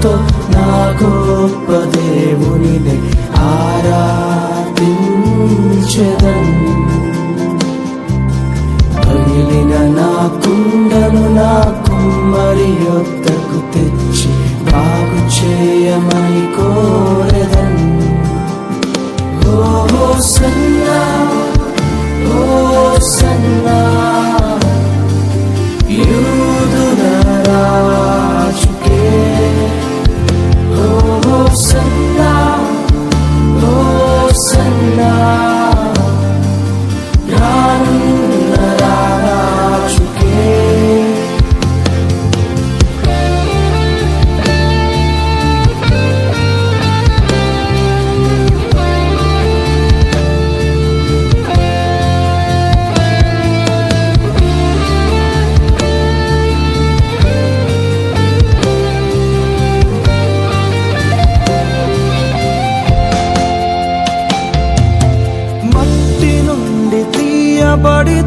హృదయముతో నా గొప్ప దేవునిని ఆరాధించదన్ పగిలిన నా కుండను నా కుమ్మరి యొద్దకు తెచ్చి బాగు చేయమని కోరదన్ ఓ సన్నా ఓ సన్నా తీయబడి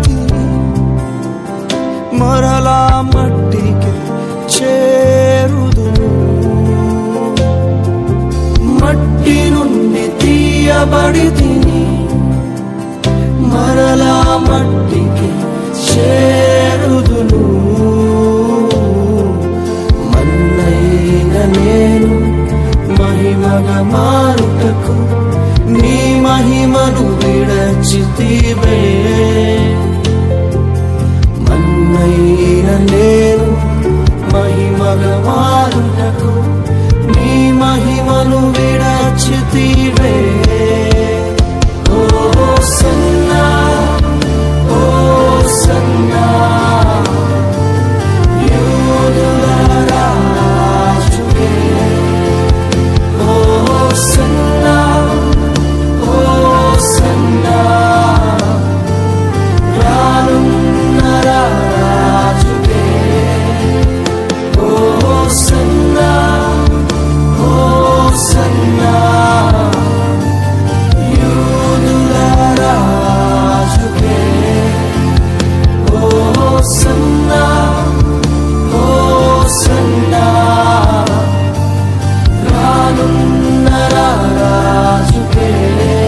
మరలా మట్టికి చేరుదును మట్టి నుండి తీయబడి తిని మరలా మట్టి మహిమగా మారుటకు నీ మహిమను విడచితివే. మన్నైన నేను